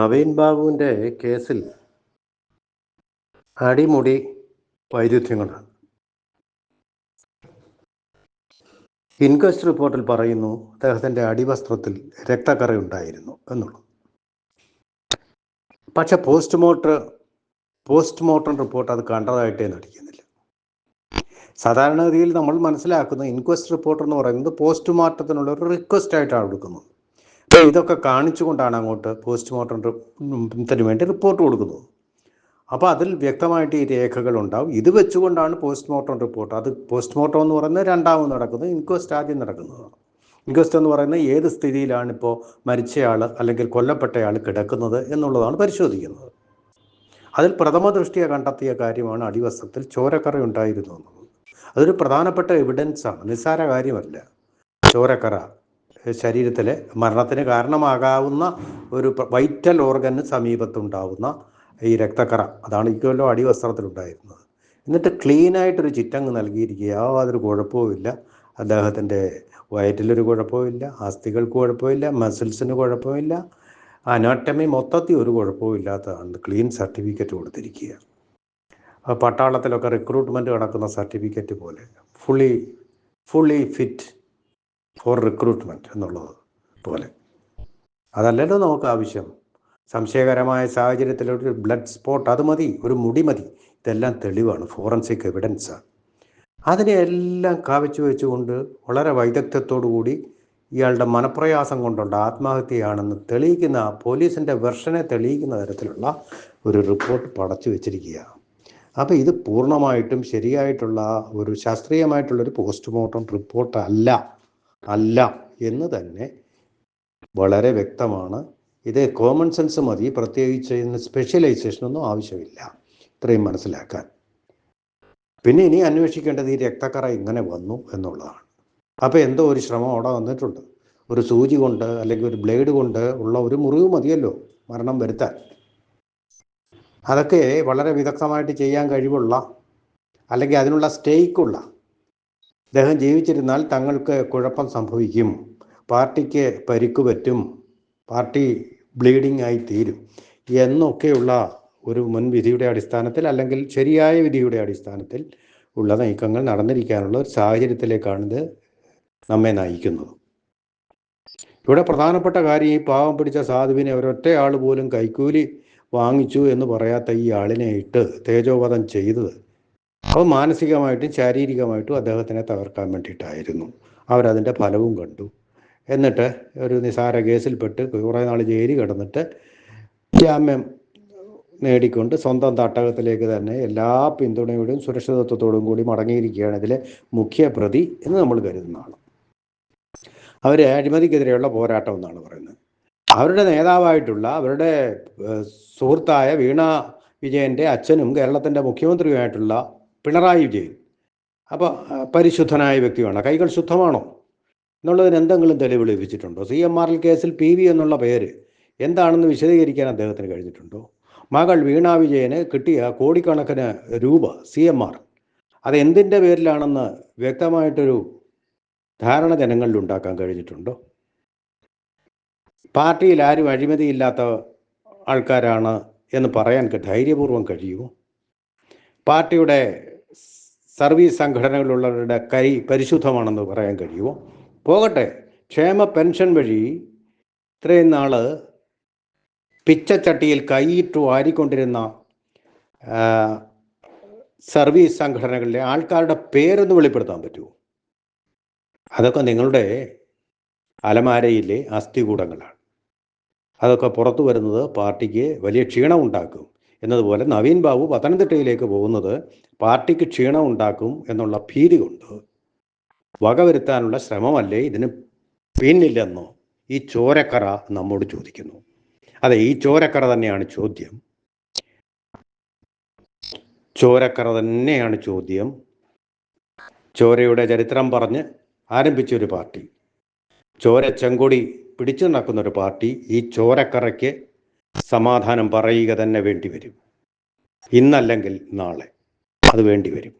നവീൻ ബാബുവിന്റെ കേസിൽ അടിമുടി വൈരുദ്ധ്യങ്ങളാണ് ഇൻക്വസ്റ്റ് റിപ്പോർട്ടിൽ പറയുന്നു അദ്ദേഹത്തിന്റെ അടിവസ്ത്രത്തിൽ രക്തക്കറയുണ്ടായിരുന്നു എന്നുള്ളത്. പക്ഷെ പോസ്റ്റ്മോർട്ടം പോസ്റ്റ്മോർട്ടം റിപ്പോർട്ട് അത് കണ്ടതായിട്ടേ നടിക്കുന്നില്ല. സാധാരണഗതിയിൽ നമ്മൾ മനസ്സിലാക്കുന്ന ഇൻക്വസ്റ്റ് റിപ്പോർട്ട് എന്ന് പറയുന്നത് പോസ്റ്റ്മോർട്ടത്തിനുള്ള ഒരു റിക്വസ്റ്റ് ആയിട്ടാണ് കൊടുക്കുന്നത്. ഇതൊക്കെ കാണിച്ചുകൊണ്ടാണ് അങ്ങോട്ട് പോസ്റ്റ്മോർട്ടത്തിന് വേണ്ടി റിപ്പോർട്ട് കൊടുക്കുന്നത്. അപ്പോൾ അതിൽ വ്യക്തമായിട്ട് ഈ രേഖകൾ ഉണ്ടാവും ഇത് വെച്ചുകൊണ്ടാണ് പോസ്റ്റ്മോർട്ടം റിപ്പോർട്ട് അത് പോസ്റ്റ്മോർട്ടം എന്ന് പറയുന്നത് രണ്ടാമത് നടക്കുന്നത് ഇൻക്വസ്റ്റ് ആദ്യം നടക്കുന്നതാണ് ഇൻക്വസ്റ്റ് എന്ന് പറയുന്നത് ഏത് സ്ഥിതിയിലാണ് ഇപ്പോൾ മരിച്ചയാൾ അല്ലെങ്കിൽ കൊല്ലപ്പെട്ടയാൾ കിടക്കുന്നത് എന്നുള്ളതാണ് പരിശോധിക്കുന്നത്. അതിൽ പ്രഥമ ദൃഷ്ടിയെ കണ്ടെത്തിയ കാര്യമാണ് അടിവസ്ത്രത്തിൽ ചോരക്കറ ഉണ്ടായിരുന്നു എന്നുള്ളത്. അതൊരു പ്രധാനപ്പെട്ട എവിഡൻസാണ് നിസ്സാര കാര്യമല്ല. ചോരക്കറ. ശരീരത്തിലെ മരണത്തിന് കാരണമാകാവുന്ന ഒരു വൈറ്റൽ ഓർഗന് സമീപത്തുണ്ടാവുന്ന ഈ രക്തക്കറ. അതാണ് ഈ കൊല്ലം അടിവസ്ത്രത്തിലുണ്ടായിരുന്നത്. എന്നിട്ട് ക്ലീനായിട്ടൊരു ചിറ്റങ്ങ് നൽകിയിരിക്കുക. യാതൊരു കുഴപ്പവുമില്ല. അദ്ദേഹത്തിന്റെ വയറ്റിലൊരു കുഴപ്പമില്ല അസ്ഥികൾക്ക് കുഴപ്പമില്ല മസിൽസിന് കുഴപ്പമില്ല അനാട്ടമി മൊത്തത്തിൽ ഒരു കുഴപ്പവും ഇല്ലാത്തതാണ് ക്ലീൻ സർട്ടിഫിക്കറ്റ് കൊടുത്തിരിക്കുക. പട്ടാളത്തിലൊക്കെ റിക്രൂട്ട്മെന്റ് നടക്കുന്ന സർട്ടിഫിക്കറ്റ് പോലെ. Fully fully fit. For recruitment എന്നുള്ളത് പോലെ. അതല്ലല്ലോ നമുക്ക് ആവശ്യം. സംശയകരമായ സാഹചര്യത്തിൽ ഒരു ബ്ലഡ് സ്പോട്ട് അത് മതി ഒരു മുടി മതി. ഇതെല്ലാം തെളിവാണ് ഫോറൻസിക് എവിഡൻസാണ് അതിനെ എല്ലാം കാവച്ചു വെച്ചുകൊണ്ട് വളരെ വൈദഗ്ധ്യത്തോടു കൂടി ഇയാളുടെ മനപ്രയാസം കൊണ്ടുള്ള ആത്മഹത്യയാണെന്ന് തെളിയിക്കുന്ന പോലീസിന്റെ വെർഷനെ തെളിയിക്കുന്ന തരത്തിലുള്ള ഒരു റിപ്പോർട്ട് പടച്ചു വെച്ചിരിക്കുക അപ്പോൾ ഇത് പൂർണമായിട്ടും ശരിയായിട്ടുള്ള ഒരു ശാസ്ത്രീയമായിട്ടുള്ളൊരു പോസ്റ്റ്മോർട്ടം റിപ്പോർട്ട് അല്ല എന്ന് തന്നെ വളരെ വ്യക്തമാണ്. ഇത് കോമൺ സെൻസ് മതി പ്രത്യേകിച്ച് സ്പെഷ്യലൈസേഷനൊന്നും ആവശ്യമില്ല ഇത്രയും മനസ്സിലാക്കാൻ. പിന്നെ ഇനി അന്വേഷിക്കേണ്ടത് ഈ രക്തക്കറ ഇങ്ങനെ വന്നു എന്നുള്ളതാണ്. അപ്പോൾ എന്തോ ഒരു ശ്രമം അവിടെ വന്നിട്ടുണ്ട്. ഒരു സൂചി കൊണ്ട് അല്ലെങ്കിൽ ഒരു ബ്ലേഡ് കൊണ്ട് ഉള്ള ഒരു മുറിവ് മതിയല്ലോ മരണം വരുത്താൻ. അതൊക്കെ വളരെ വിദഗ്ധമായിട്ട് ചെയ്യാൻ കഴിവുള്ള അല്ലെങ്കിൽ അതിനുള്ള സ്റ്റേക്കുള്ള അദ്ദേഹം ജീവിച്ചിരുന്നാൽ തങ്ങൾക്ക് കുഴപ്പം സംഭവിക്കും. പാർട്ടിക്ക് പരിക്ക് പറ്റും. പാർട്ടി ബ്ലീഡിംഗ് ആയി തീരും. എന്നൊക്കെയുള്ള ഒരു മുൻവിധിയുടെ അടിസ്ഥാനത്തിൽ അല്ലെങ്കിൽ ശരിയായ വിധിയുടെ അടിസ്ഥാനത്തിൽ ഉള്ള നീക്കങ്ങൾ നടന്നിരിക്കാനുള്ള ഒരു സാഹചര്യത്തിലേക്കാണിത് നമ്മെ നയിക്കുന്നത്. ഇവിടെ പ്രധാനപ്പെട്ട കാര്യം ഈ പാവം പിടിച്ച സാധുവിനെ ഒരൊറ്റ ആൾ പോലും കൈക്കൂലി വാങ്ങിച്ചു എന്ന് പറയാത്ത ഈ ആളിനെ ഇട്ട് തേജോവധം ചെയ്തത് അത് മാനസികമായിട്ടും ശാരീരികമായിട്ടും അദ്ദേഹത്തിനെ തകർക്കാൻ വേണ്ടിയിട്ടായിരുന്നു. അവരതിന്റെ ഫലവും കണ്ടു. എന്നിട്ട് ഒരു നിസാര കേസിൽപ്പെട്ട് കുറേ നാൾ ജയിലിൽ കിടന്നിട്ട് ജാമ്യം നേടിക്കൊണ്ട് സ്വന്തം തട്ടകത്തിലേക്ക് തന്നെ എല്ലാ പിന്തുണയോടും സുരക്ഷിതത്വത്തോടും കൂടി മടങ്ങിയിരിക്കുകയാണ് ഇതിലെ മുഖ്യ പ്രതി എന്ന് നമ്മൾ കരുതുന്നതാണ്. അവർ അഴിമതിക്കെതിരെയുള്ള പോരാട്ടം എന്നാണ് പറയുന്നത്. അവരുടെ നേതാവായിട്ടുള്ള അവരുടെ സുഹൃത്തായ വീണ വിജയന്റെ അച്ഛനും കേരളത്തിന്റെ മുഖ്യമന്ത്രിയുമായിട്ടുള്ള പിണറായി വിജയൻ. അപ്പോൾ പരിശുദ്ധനായ വ്യക്തിയാണ്. കൈകൾ ശുദ്ധമാണോ? എന്നുള്ളതിന് എന്തെങ്കിലും തെളിവ് ലഭിച്ചിട്ടുണ്ടോ? സി എം ആർ എൽ കേസിൽ പി വി എന്നുള്ള പേര് എന്താണെന്ന് വിശദീകരിക്കാൻ അദ്ദേഹത്തിന് കഴിഞ്ഞിട്ടുണ്ടോ? മകൾ വീണ വിജയന് കിട്ടിയ കോടിക്കണക്കിന് രൂപ സി എം ആർ. അത് എന്തിന്റെ പേരിലാണെന്ന് വ്യക്തമായിട്ടൊരു ധാരണ ജനങ്ങളിൽ ഉണ്ടാക്കാൻ കഴിഞ്ഞിട്ടുണ്ടോ? പാർട്ടിയിൽ ആരും അഴിമതിയില്ലാത്ത ആൾക്കാരാണ് എന്ന് പറയാൻ ധൈര്യപൂർവം കഴിയുമോ? പാർട്ടിയുടെ സർവീസ് സംഘടനകളുള്ളവരുടെ കൈ പരിശുദ്ധമാണെന്ന് പറയാൻ കഴിയുമോ? പോകട്ടെ. ക്ഷേമ പെൻഷൻ വഴി ഇത്രയും നാൾ പിച്ചച്ചട്ടിയിൽ കൈയിട്ട് വാരിക്കൊണ്ടിരുന്ന സർവീസ് സംഘടനകളിലെ ആൾക്കാരുടെ പേരൊന്ന് വെളിപ്പെടുത്താൻ പറ്റുമോ? അതൊക്കെ നിങ്ങളുടെ അലമാരയിലെ അസ്ഥികൂടങ്ങളാണ്. അതൊക്കെ പുറത്തു വരുന്നത് പാർട്ടിക്ക് വലിയ ക്ഷീണം ഉണ്ടാക്കും. എന്നതുപോലെ നവീൻ ബാബു പത്തനംതിട്ടയിലേക്ക് പോകുന്നത് പാർട്ടിക്ക് ക്ഷീണം ഉണ്ടാക്കും എന്നുള്ള ഭീതി കൊണ്ട്. വകവരുത്താനുള്ള ശ്രമമല്ലേ ഇതിന് പിന്നില്ലെന്നോ ഈ ചോരക്കറ നമ്മോട് ചോദിക്കുന്നു. അതെ ഈ ചോരക്കറ തന്നെയാണ് ചോദ്യം. ചോരക്കറ തന്നെയാണ് ചോദ്യം. ചോരയുടെ ചരിത്രം പറഞ്ഞ് ആരംഭിച്ച ഒരു പാർട്ടി. ചോര ചെങ്കൊടി പിടിച്ചു നടക്കുന്ന ഒരു പാർട്ടി ഈ ചോരക്കറയ്ക്ക് സമാധാനം പറയുക തന്നെ വേണ്ടി വരും ഇന്നല്ലെങ്കിൽ നാളെ അത് വേണ്ടി വരും